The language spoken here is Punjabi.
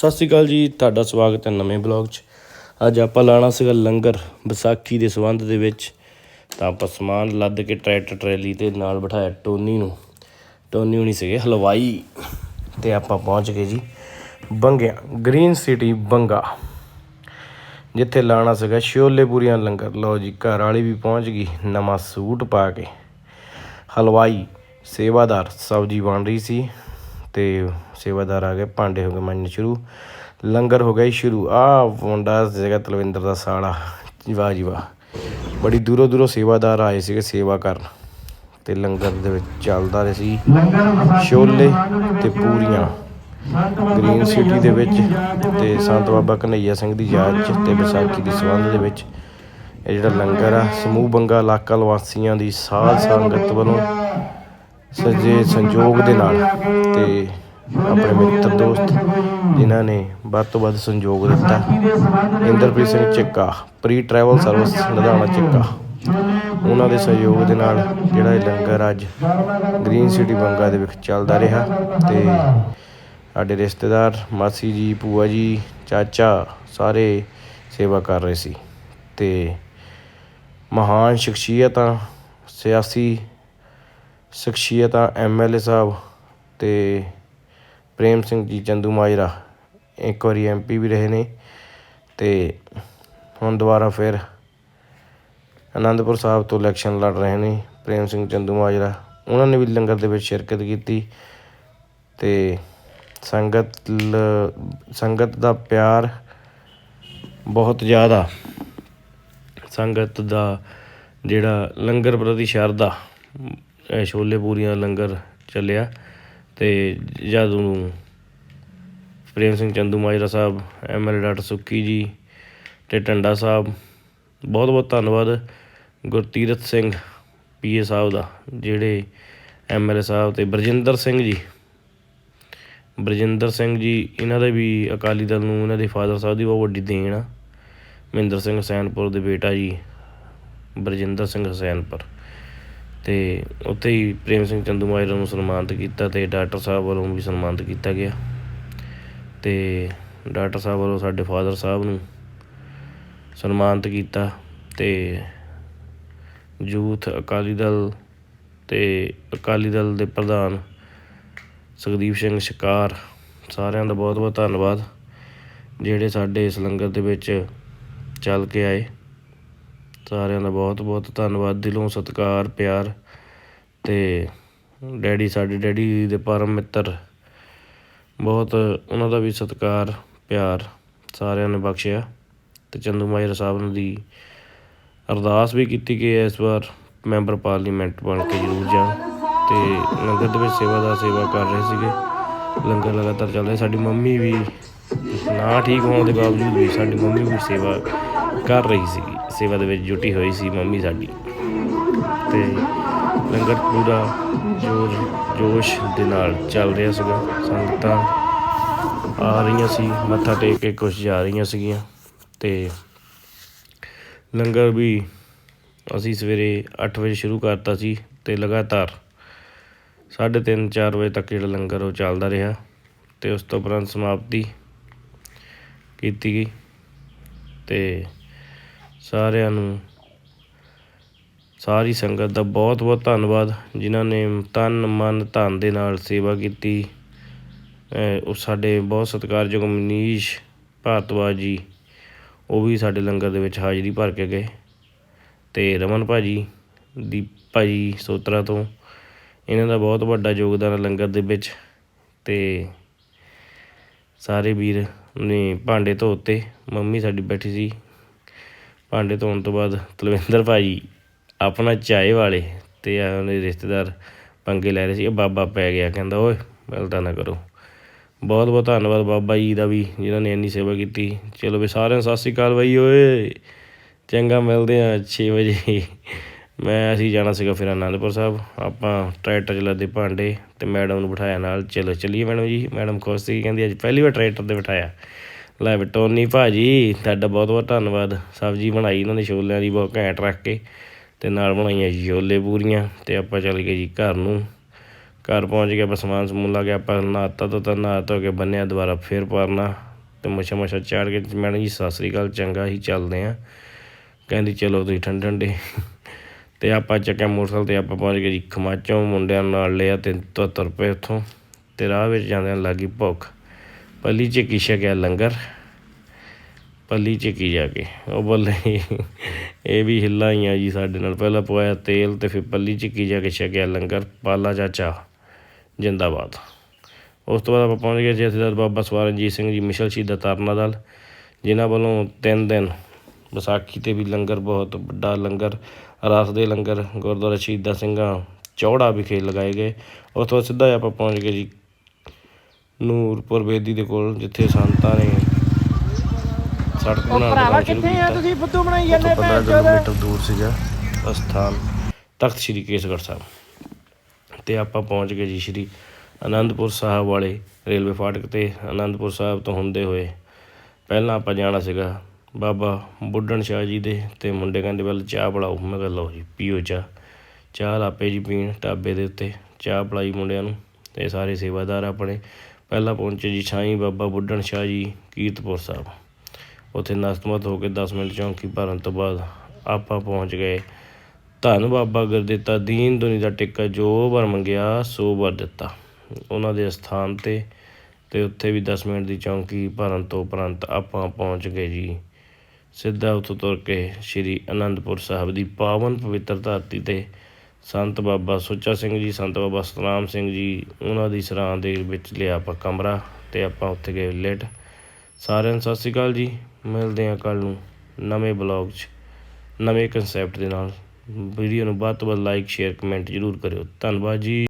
ਸਤਿ ਸ਼੍ਰੀ ਅਕਾਲ ਜੀ, ਤੁਹਾਡਾ ਸਵਾਗਤ ਹੈ ਨਵੇਂ ਬਲੌਗ 'ਚ। ਅੱਜ ਆਪਾਂ ਲਾਣਾ ਸੀਗਾ ਲੰਗਰ ਵਿਸਾਖੀ ਦੇ ਸੰਬੰਧ ਦੇ ਵਿੱਚ। ਤਾਂ ਆਪਾਂ ਸਮਾਨ ਲੱਦ ਕੇ ਟਰੈਕਟਰ ਟਰੈਲੀ ਤੇ ਨਾਲ ਬਿਠਾਇਆ ਟੋਨੀ ਨੂੰ। ਟੋਨੀ ਹੁਣੀ ਸੀਗੇ ਹਲਵਾਈ। ਤੇ ਆਪਾਂ ਪਹੁੰਚ ਗਏ ਜੀ ਬੰਗਿਆ, ਗ੍ਰੀਨ ਸਿਟੀ ਬੰਗਾ। ਜਿੱਥੇ ਲਾਣਾ ਸੀਗਾ ਛੋਲੇ ਪੂਰੀਆਂ ਲੰਗਰ। ਲਓ ਜੀ, ਘਰ ਵਾਲੀ ਵੀ ਪਹੁੰਚ ਗਈ, ਨਵਾਂ ਸੂਟ ਪਾ ਕੇ। ਹਲਵਾਈ ਸੇਵਾਦਾਰ, ਸਬਜ਼ੀ ਬਣ ਰਹੀ ਸੀ। ਤੇ ਸੇਵਾਦਾਰ ਆ ਗਏ ਭਾਂਡੇ ਹੋ ਗਏ ਮਾਂਜਣੇ ਸ਼ੁਰੂ ਲੰਗਰ ਹੋ ਗਿਆ ਜੀ ਸ਼ੁਰੂ। ਆ ਮੁੰਡਾ ਸੀਗਾ ਤਲਵਿੰਦਰ ਦਾ ਸਾਲਾ ਜੀ ਵਾਹ ਜੀ ਵਾਹ ਬੜੀ ਦੂਰੋਂ ਦੂਰੋਂ ਸੇਵਾਦਾਰ ਆਏ ਸੀਗੇ ਸੇਵਾ ਕਰਨ ਤੇ ਲੰਗਰ ਦੇ ਵਿੱਚ ਚੱਲਦਾ ਰਿਹਾ ਸੀ। ਛੋਲੇ ਤੇ ਪੂਰੀਆਂ। ਗ੍ਰੀਨ ਸਿਟੀ ਦੇ ਵਿੱਚ ਤੇ ਸੰਤ ਬਾਬਾ ਕਨਈਆ ਸਿੰਘ ਦੀ ਯਾਦ 'ਚ ਤੇ ਵਿਸਾਖੀ ਦੀ ਸੰਬੰਧ ਦੇ ਵਿੱਚ ਇਹ ਜਿਹੜਾ ਲੰਗਰ ਆ ਸਮੂਹ ਬੰਗਾ ਇਲਾਕਾ ਨਿਵਾਸੀਆਂ ਦੀ ਸਾਧ ਸੰਗਤ ਵੱਲੋਂ ਸਜੇ ਸੰਯੋਗ ਦੇ ਨਾਲ ਤੇ ਆਪਣੇ ਮਿੱਤਰ ਦੋਸਤ ਜਿਨ੍ਹਾਂ ਨੇ ਵੱਧ ਤੋਂ ਵੱਧ ਸੰਯੋਗ ਦਿੱਤਾ। Inderpreet Singh Chakka pre travel service Ludhiana Chakka ਉਹਨਾਂ ਦੇ ਸਹਿਯੋਗ ਦੇ ਨਾਲ ਜਿਹੜਾ ਇਹ ਲੰਗਰ ਅੱਜ ਗ੍ਰੀਨ ਸਿਟੀ ਬੰਗਾ ਦੇ ਵਿੱਚ ਚੱਲਦਾ ਰਿਹਾ ਤੇ ਸਾਡੇ ਰਿਸ਼ਤੇਦਾਰ ਮਾਸੀ ਜੀ, ਭੂਆ ਜੀ, ਚਾਚਾ ਸਾਰੇ ਸੇਵਾ ਕਰ ਰਹੇ ਸੀ ਤੇ ਮਹਾਨ ਸ਼ਖਸੀਅਤਾਂ, ਸਿਆਸੀ ਸ਼ਖਸੀਅਤਾਂ ਏ ਸਾਹਿਬ ਅਤੇ ਪ੍ਰੇਮ ਸਿੰਘ ਜੀ ਚੰਦੂ ਮਾਜਰਾ। ਇੱਕ ਵਾਰੀ ਐਮਪੀ ਵੀ ਰਹੇ ਨੇ ਅਤੇ ਹੁਣ ਦੁਬਾਰਾ ਫਿਰ ਅਨੰਦਪੁਰ ਸਾਹਿਬ ਤੋਂ ਇਲੈਕਸ਼ਨ ਲੜ ਰਹੇ ਨੇ ਪ੍ਰੇਮ ਸਿੰਘ ਚੰਦੂ ਮਾਜਰਾ। ਉਹਨਾਂ ਨੇ ਵੀ ਲੰਗਰ ਦੇ ਵਿੱਚ ਸ਼ਿਰਕਤ ਕੀਤੀ ਤੇ ਸੰਗਤ ਲ- ਸੰਗਤ ਦਾ ਪਿਆਰ ਬਹੁਤ ਜ਼ਿਆਦਾ। ਸੰਗਤ ਦਾ ਜਿਹੜਾ ਲੰਗਰ ਪ੍ਰਤੀ ਸ਼ਰਧਾ ਛੋਲੇ ਪੂਰੀਆਂ ਲੰਗਰ ਚੱਲਿਆ ਅਤੇ ਜਦ ਨੂੰ ਪ੍ਰੇਮ ਸਿੰਘ ਚੰਦੂ ਮਾਜਰਾ ਸਾਹਿਬ ਐਮਐਲਏ ਡਾਕਟਰ ਸੁੱਕੀ ਜੀ ਅਤੇ ਟੰਡਾ ਸਾਹਿਬ, ਬਹੁਤ ਬਹੁਤ ਧੰਨਵਾਦ ਗੁਰਤੀਰਥ ਸਿੰਘ ਪੀਏ ਸਾਹਿਬ ਦਾ, ਜਿਹੜੇ ਐਮਐਲਏ ਸਾਹਿਬ ਤੇ ਬਰਜਿੰਦਰ ਸਿੰਘ ਜੀ। ਬਰਜਿੰਦਰ ਸਿੰਘ ਜੀ, ਇਹਨਾਂ ਦੇ ਵੀ ਅਕਾਲੀ ਦਲ ਨੂੰ, ਇਹਨਾਂ ਦੇ ਫਾਦਰ ਸਾਹਿਬ ਦੀ ਬਹੁਤ ਵੱਡੀ ਦੇਣ ਆ। ਮਹਿੰਦਰ ਸਿੰਘ ਹਸੈਨਪੁਰ ਦੇ ਬੇਟਾ ਜੀ, ਬਰਜਿੰਦਰ ਸਿੰਘ ਹਸੈਨਪੁਰ। ਅਤੇ ਉੱਥੇ ਹੀ ਪ੍ਰੇਮ ਸਿੰਘ ਚੰਦੂਮਾਜਰਾ ਨੂੰ ਸਨਮਾਨਿਤ ਕੀਤਾ ਅਤੇ ਡਾਕਟਰ ਸਾਹਿਬ ਵੱਲੋਂ ਵੀ ਸਨਮਾਨਿਤ ਕੀਤਾ ਗਿਆ। ਅਤੇ ਡਾਕਟਰ ਸਾਹਿਬ ਵੱਲੋਂ ਸਾਡੇ ਫਾਦਰ ਸਾਹਿਬ ਨੂੰ ਸਨਮਾਨਿਤ ਕੀਤਾ ਅਤੇ ਯੂਥ ਅਕਾਲੀ ਦਲ ਅਤੇ ਅਕਾਲੀ ਦਲ ਦੇ ਪ੍ਰਧਾਨ ਸੁਖਦੀਪ ਸਿੰਘ ਸ਼ਿਕਾਰ ਸਾਰਿਆਂ ਦਾ ਬਹੁਤ ਬਹੁਤ ਧੰਨਵਾਦ, ਜਿਹੜੇ ਸਾਡੇ ਇਸ ਲੰਗਰ ਦੇ ਵਿੱਚ ਚੱਲ ਕੇ ਆਏ। ਸਾਰਿਆਂ ਦਾ ਬਹੁਤ ਬਹੁਤ ਧੰਨਵਾਦ, ਦਿਲੋਂ ਸਤਿਕਾਰ, ਪਿਆਰ ਅਤੇ ਡੈਡੀ, ਸਾਡੇ ਡੈਡੀ ਦੇ ਪਰਮ ਮਿੱਤਰ, ਬਹੁਤ ਉਹਨਾਂ ਦਾ ਵੀ ਸਤਿਕਾਰ, ਪਿਆਰ ਸਾਰਿਆਂ ਨੇ ਬਖਸ਼ਿਆ ਅਤੇ ਚੰਦੂ ਮਾਜਰਾ ਸਾਹਿਬ ਦੀ ਅਰਦਾਸ ਵੀ ਕੀਤੀ ਕਿ ਇਸ ਵਾਰ ਮੈਂਬਰ ਪਾਰਲੀਮੈਂਟ ਬਣ ਕੇ ਜ਼ਰੂਰ ਜਾਣ ਤੇ ਲੰਗਰ ਦੇ ਵਿੱਚ ਸੇਵਾਦਾਰ ਸੇਵਾ ਕਰ ਰਹੇ ਸੀਗੇ, ਲੰਗਰ ਲਗਾਤਾਰ ਚੱਲ ਰਿਹਾ, ਸਾਡੀ ਮੰਮੀ ਵੀ ਨਾ ਠੀਕ ਹੋਣ ਦੇ ਬਾਵਜੂਦ ਵੀ ਸਾਡੀ ਮੰਮੀ ਵੀ ਸੇਵਾ ਕਰ ਰਹੀ ਸੀਗੀ। ਸੇਵਾ ਦੇ ਵਿੱਚ ਜੁਟੀ ਹੋਈ ਸੀ ਮੰਮੀ ਸਾਡੀ। ਤੇ ਲੰਗਰ ਪੂਰਾ ਜੋਰ ਜੋਸ਼ ਦੇ ਨਾਲ ਚੱਲ ਰਿਹਾ ਸੀਗਾ। ਸੰਗਤਾਂ ਆ ਰਹੀਆਂ ਸੀ, ਮੱਥਾ ਟੇਕ ਕੇ ਕੁਝ ਜਾ ਰਹੀਆਂ ਸੀਗੀਆਂ। ਤੇ ਲੰਗਰ ਵੀ ਅਸੀਂ ਸਵੇਰੇ 8 ਵਜੇ ਸ਼ੁਰੂ ਕਰਤਾ ਸੀ ਤੇ ਲਗਾਤਾਰ 3:30 4 ਵਜੇ ਤੱਕ ਜਿਹੜਾ ਲੰਗਰ ਉਹ ਚੱਲਦਾ ਰਿਹਾ ਤੇ ਉਸ ਤੋਂ ਉਪਰੰਤ ਸਮਾਪਤੀ ਕੀਤੀ ਗਈ। ਤੇ ਸਾਰਿਆਂ ਨੂੰ ਸਾਰੀ ਸੰਗਤ ਦਾ ਬਹੁਤ ਬਹੁਤ ਧੰਨਵਾਦ, ਜਿਨ੍ਹਾਂ ਨੇ ਤਨ ਮਨ ਧਨ ਦੇ ਨਾਲ ਸੇਵਾ ਕੀਤੀ। ਉਹ ਸਾਡੇ ਬਹੁਤ ਸਤਿਕਾਰਯੋਗ ਮਨੀਸ਼ ਭਾਰਤਵਾਜ ਜੀ, ਉਹ ਵੀ ਸਾਡੇ ਲੰਗਰ ਦੇ ਵਿੱਚ ਹਾਜ਼ਰੀ ਭਰ ਕੇ ਗਏ। ਤੇ ਰਮਨ ਭਾਜੀ ਦੀ ਭਾਜੀ ਸੋਤਰਾ ਤੋਂ, ਇਹਨਾਂ ਦਾ ਬਹੁਤ ਵੱਡਾ ਯੋਗਦਾਨ ਹੈ ਲੰਗਰ ਦੇ ਵਿੱਚ। ਤੇ ਸਾਰੇ ਵੀਰ ਨੇ ਭਾਂਡੇ ਧੋਤੇ ਮੰਮੀ ਸਾਡੀ ਬੈਠੀ ਸੀ। ਭਾਂਡੇ ਧੋਣ ਤੋਂ ਬਾਅਦ ਤਲਵਿੰਦਰ ਭਾਜੀ ਆਪਣਾ ਚਾਏ ਵਾਲੇ ਤੇ ਉਹਦੇ ਰਿਸ਼ਤੇਦਾਰ ਪੰਗੇ ਲੈ ਰਹੇ ਸੀ ਇਹ ਬਾਬਾ ਪੈ ਗਿਆ, ਕਹਿੰਦਾ, ਓਏ, ਮਿਲਦਾ ਨਾ ਕਰੋ। ਬਹੁਤ ਬਹੁਤ ਧੰਨਵਾਦ ਬਾਬਾ ਜੀ ਦਾ ਵੀ, ਜਿਨ੍ਹਾਂ ਨੇ ਇੰਨੀ ਸੇਵਾ ਕੀਤੀ। ਚਲੋ ਵੀ ਸਾਰਿਆਂ ਨੂੰ ਸਤਿ ਸ਼੍ਰੀ ਅਕਾਲ ਬਾਈ, ਓਏ। ਚੰਗਾ, ਮਿਲਦੇ ਆ 6 ਵਜੇ। ਮੈਂ ਅਸੀਂ ਜਾਣਾ ਸੀਗਾ ਫਿਰ ਆਨੰਦਪੁਰ ਸਾਹਿਬ। ਆਪਾਂ ਟਰੈਕਟਰ 'ਚ ਲੱਦੇ ਭਾਂਡੇ ਤੇ ਮੈਡਮ ਨੂੰ ਬਿਠਾਇਆ ਨਾਲ। ਚਲੋ, ਚੱਲੀਏ ਮੈਡਮ ਜੀ। ਮੈਡਮ ਖੁਸ਼ ਸੀ, ਕਹਿੰਦੀ, ਅੱਜ ਪਹਿਲੀ ਵਾਰ ਟਰੈਕਟਰ ਤੇ ਬਿਠਾਇਆ। ਲੈ ਵੀ ਟੋਨੀ ਭਾਜੀ, ਤੁਹਾਡਾ ਬਹੁਤ ਬਹੁਤ ਧੰਨਵਾਦ। ਸਬਜ਼ੀ ਬਣਾਈ ਇਹਨਾਂ ਨੇ ਛੋਲਿਆਂ ਦੀ ਬਹੁਤ ਘੈਂਟ ਰੱਖ ਕੇ ਅਤੇ ਨਾਲ ਬਣਾਈਆਂ ਛੋਲੇ ਪੂਰੀਆਂ ਅਤੇ ਆਪਾਂ ਚੱਲ ਗਏ ਜੀ ਘਰ ਨੂੰ। ਘਰ ਪਹੁੰਚ ਕੇ ਆਪਾਂ, ਸਮਾਨ ਸਮੂਨ ਲਾ ਕੇ ਆਪਾਂ ਨਹਾਤਾ ਧੋਤਾ ਨਹਾ ਧੋ ਕੇ ਬੰਨਿਆ ਦੁਬਾਰਾ ਫੇਰ ਪਰਨਾ ਅਤੇ ਮਸ਼ਾ ਮੱਛਾ ਚਾੜ ਕੇ ਮੈਡਮ ਜੀ ਸਤਿ ਸ੍ਰੀ ਅਕਾਲ, ਚੰਗਾ ਹੀ ਚੱਲਦੇ ਆ। ਕਹਿੰਦੀ ਚਲੋ ਤੁਸੀਂ ਠੰਡੇ ਠੰਡੇ। ਤੇ ਆਪਾਂ ਚੱਕਿਆ ਮੋਟਰਸਾਈਕਲ ਤੇ ਆਪਾਂ ਪਹੁੰਚ ਗਏ ਜੀ ਖਮਾਚੋਂ, ਮੁੰਡਿਆਂ ਨਾਲ ਲਿਆ ਤੇ ਤੁ- ਤੁਰ ਪਏ ਉੱਥੋਂ। ਤੇ ਰਾਹ ਵਿੱਚ ਜਾਂਦਿਆਂ ਲੱਗੀ ਭੁੱਖ। ਪੱਲੀ ਚ ਕੀ ਛਕਿਆ ਲੰਗਰ, ਪੱਲੀ ਚ ਜਾ ਕੇ, ਉਹ ਬੱਲੇ ਇਹ ਵੀ ਹਿੱਲਾ ਹੀ ਆ ਜੀ ਸਾਡੇ ਨਾਲ। ਪਹਿਲਾਂ ਪਵਾਇਆ ਤੇਲ ਤੇ ਫਿਰ ਪੱਲੀ ਚ ਜਾ ਕੇ ਛਕਿਆ ਲੰਗਰ, ਪਾਲਾ ਚਾਚਾ ਜਿੰਦਾਬਾਦ। ਉਸ ਤੋਂ ਬਾਅਦ ਆਪਾਂ ਪਹੁੰਚ ਗਏ ਜਥੇਦਾਰ ਬਾਬਾ ਸਵਾਰਨਜੀਤ ਸਿੰਘ ਜੀ, ਮਿਸ਼ਲ ਸ਼ਹੀਦਾ ਤਰਨਾ ਦਲ ਜਿਨ੍ਹਾਂ ਵੱਲੋਂ ਤਿੰਨ ਦਿਨ ਵਿਸਾਖੀ ਤੇ ਵੀ ਲੰਗਰ, ਬਹੁਤ ਵੱਡਾ ਲੰਗਰ ਰਾਸ ਦੇ ਲੰਗਰ, ਗੁਰਦੁਆਰਾ ਸ਼ਹੀਦਾਂ ਸਿੰਘਾਂ ਚੌੜਾ ਵਿਖੇ ਲਗਾਏ ਗਏ। ਉਸ ਤੋਂ ਬਾਅਦ ਸਿੱਧਾ ਹੀ ਆਪਾਂ ਪਹੁੰਚ ਗਏ ਜੀ ਨੂਰਪੁਰ ਬੇਦੀ ਦੇ ਕੋਲ ਜਿੱਥੇ ਸੰਤਾਂ ਨੇ ਸੜਕ ਬਣਾਉਣ ਦਾ ਕੰਮ ਸ਼ੁਰੂ ਕੀਤਾ। ਤੁਸੀਂ? ਫੁੱਦੂ ਬਣਾਈ ਉੱਥੋਂ 15 ਕਿਲੋਮੀਟਰ ਦੂਰ ਸੀਗਾ। ਅਸਥਾਨ ਤਖਤ ਸ੍ਰੀ ਕੇਸਗੜ੍ਹ ਸਾਹਿਬ। ਤੇ ਆਪਾਂ ਪਹੁੰਚ ਗਏ ਜੀ ਸ਼੍ਰੀ ਅਨੰਦਪੁਰ ਸਾਹਿਬ ਵਾਲੇ ਰੇਲਵੇ ਫਾਟਕ ਤੇ। ਅਨੰਦਪੁਰ ਸਾਹਿਬ ਤੋਂ ਹੁੰਦੇ ਹੋਏ ਪਹਿਲਾਂ ਆਪਾਂ ਜਾਣਾ ਸੀਗਾ ਬਾਬਾ ਬੁੱਢਣ ਸ਼ਾਹ ਜੀ ਦੇ ਤੇ ਮੁੰਡੇ ਕਹਿੰਦੇ ਵੱਲ ਚਾਹ ਪਿਲਾਓ। ਮੈਂ ਕਿਹਾ ਲਓ ਜੀ ਪੀਓ ਚਾਹ। ਚਾਹ ਲਾਪੇ ਜੀ ਪੀਣ ਢਾਬੇ ਦੇ ਉੱਤੇ ਚਾਹ ਪਿਲਾਈ ਮੁੰਡਿਆਂ ਨੂੰ ਤੇ ਸਾਰੇ ਸੇਵਾਦਾਰ ਆਪਣੇ। ਪਹਿਲਾਂ ਪਹੁੰਚੇ ਜੀ ਸਾਈਂ ਬਾਬਾ ਬੁੱਢਣ ਸ਼ਾਹ ਜੀ, ਕੀਰਤਪੁਰ ਸਾਹਿਬ। ਉੱਥੇ ਨਸਤਮਤ ਹੋ ਕੇ 10 ਮਿੰਟ ਚੌਂਕੀ ਭਰਨ ਤੋਂ ਬਾਅਦ ਆਪਾਂ ਪਹੁੰਚ ਗਏ। ਧੰਨ ਬਾਬਾ ਗੁਰਦਿੱਤਾ, ਦੀਨ ਦੁਨੀ ਦਾ ਟਿੱਕਾ, ਜੋ ਵਰ ਮੰਗਿਆ, ਸੋ ਵਰ ਦਿੱਤਾ। ਉਹਨਾਂ ਦੇ ਸਥਾਨ ਤੇ ਤੇ ਉੱਥੇ ਵੀ 10 ਮਿੰਟ ਦੀ ਚੌਂਕੀ ਭਰਨ ਤੋਂ ਉਪਰੰਤ ਆਪਾਂ ਪਹੁੰਚ ਗਏ ਜੀ। ਸਿੱਧਾ ਉੱਥੋਂ ਤੁਰ ਕੇ ਸ੍ਰੀ ਅਨੰਦਪੁਰ ਸਾਹਿਬ ਦੀ ਪਾਵਨ ਪਵਿੱਤਰ ਧਰਤੀ ਤੇ ਸੰਤ ਬਾਬਾ ਸੁੱਚਾ ਸਿੰਘ ਜੀ, ਸੰਤ ਬਾਬਾ ਸਤਨਾਮ ਸਿੰਘ ਜੀ, ਉਹਨਾਂ ਦੀ ਸਰਾਂ ਦੇ ਵਿੱਚ ਲਿਆ ਆਪਾਂ ਕਮਰਾ ਅਤੇ ਆਪਾਂ ਉੱਥੇ ਗਏ ਲੇਟ ਸਾਰਿਆਂ ਨੂੰ ਸਤਿ ਸ਼੍ਰੀ ਅਕਾਲ ਜੀ। ਮਿਲਦੇ ਹਾਂ ਕੱਲ੍ਹ ਨੂੰ ਨਵੇਂ ਬਲੌਗ 'ਚ, ਨਵੇਂ ਕਨਸੈਪਟ ਦੇ ਨਾਲ। ਵੀਡੀਓ ਨੂੰ ਵੱਧ ਤੋਂ ਵੱਧ ਲਾਈਕ ਸ਼ੇਅਰ ਕਮੈਂਟ ਜ਼ਰੂਰ ਕਰਿਓ। ਧੰਨਵਾਦ ਜੀ।